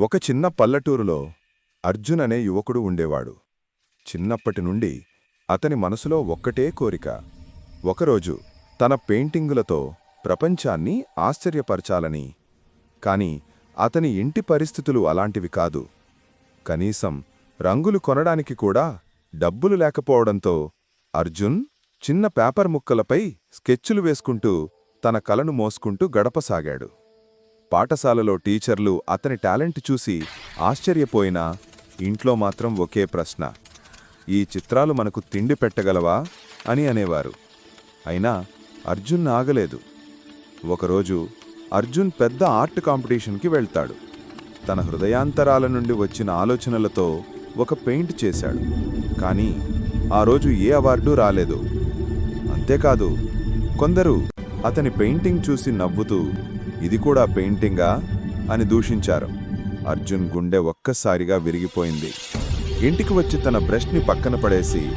ఒక చిన్న పల్లెటూరులో అర్జున్ అనే యువకుడు ఉండేవాడు. చిన్నప్పటి నుండి అతని మనసులో ఒక్కటే కోరిక. ఒకరోజు తన పెయింటింగులతో ప్రపంచాన్ని ఆశ్చర్యపరచాలని. కాని అతని ఇంటి పరిస్థితులు అలాంటివి కాదు. కనీసం రంగులు కొనడానికి కూడా డబ్బులు లేకపోవడంతో అర్జున్ చిన్న పేపర్ ముక్కలపై స్కెచ్చులు వేసుకుంటూ తన కలను మోసుకుంటూ గడపసాగాడు. పాఠశాలలో టీచర్లు అతని టాలెంట్ చూసి ఆశ్చర్యపోయినా ఇంట్లో మాత్రం ఒకే ప్రశ్న. ఈ చిత్రాలు మనకు తిండి పెట్టగలవా? అని అనేవారు. అయినా అర్జున్ ఆగలేదు. ఒకరోజు అర్జున్ పెద్ద ఆర్ట్ కాంపిటీషన్కి వెళ్తాడు. తన హృదయాంతరాల నుండి వచ్చిన ఆలోచనలతో ఒక పెయింట్ చేశాడు. కానీ ఆ రోజు ఏ అవార్డు రాలేదు. అంతేకాదు కొందరు అతని పెయింటింగ్ చూసి నవ్వుతూ ఇది కూడా పెయింటింగా? అని దూషించారు. అర్జున్ గుండె ఒక్కసారిగా విరిగిపోయింది. ఇంటికి వచ్చి తన బ్రష్ని పక్కన పడేసి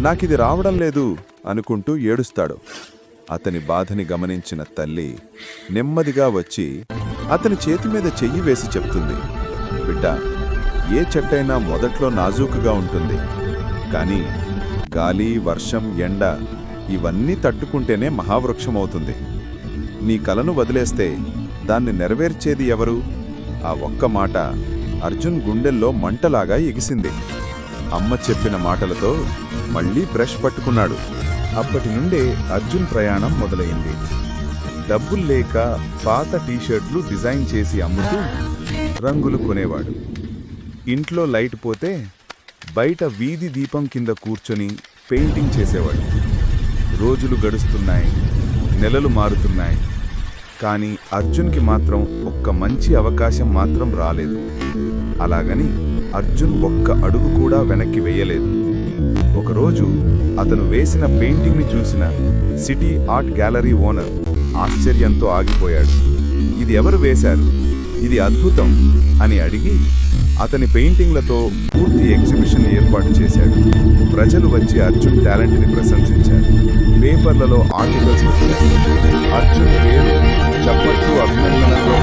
నాకిది రావడం లేదు అనుకుంటూ ఏడుస్తాడు. అతని బాధని గమనించిన తల్లి నెమ్మదిగా వచ్చి అతని చేతి మీద చెయ్యి వేసి చెప్తుంది. బిడ్డ ఏ చెట్టైనా మొదట్లో నాజూకుగా ఉంటుంది. కానీ గాలి వర్షం ఎండ ఇవన్నీ తట్టుకుంటేనే మహావృక్షమవుతుంది. నీ కలను వదిలేస్తే దాన్ని నెరవేర్చేది ఎవరు? ఆ ఒక్క మాట అర్జున్ గుండెల్లో మంటలాగా ఎగిసింది. అమ్మ చెప్పిన మాటలతో మళ్ళీ బ్రష్ పట్టుకున్నాడు. అప్పటి నుండే అర్జున్ ప్రయాణం మొదలైంది. డబ్బులు లేక పాత టీషర్ట్లు డిజైన్ చేసి అమ్ముతూ రంగులు కొనేవాడు. ఇంట్లో లైట్ పోతే బయట వీధి దీపం కింద కూర్చొని పెయింటింగ్ చేసేవాడు. రోజులు గడుస్తున్నాయి. నెలలు మారుతున్నాయి. కానీ అర్జున్కి మాత్రం ఒక్క మంచి అవకాశం మాత్రం రాలేదు. అలాగని అర్జున్ ఒక్క అడుగు కూడా వెనక్కి వేయలేదు. ఒకరోజు అతను వేసిన పెయింటింగ్ని చూసిన సిటీ ఆర్ట్ గ్యాలరీ ఓనర్ ఆశ్చర్యంతో ఆగిపోయాడు. ఇది ఎవరు వేశారు? ఇది అద్భుతం అని అడిగి అతని పెయింటింగ్లతో పూర్తి ఎగ్జిబిషన్ ఏర్పాటు చేశాడు. ప్రజలు వచ్చి అర్జున్ టాలెంట్ని ప్రశంసించారు. పేపర్లలో ఆర్టికల్స్ వచ్చాయి అర్జున్ పేరు చప్పట్లు అభినందనలతో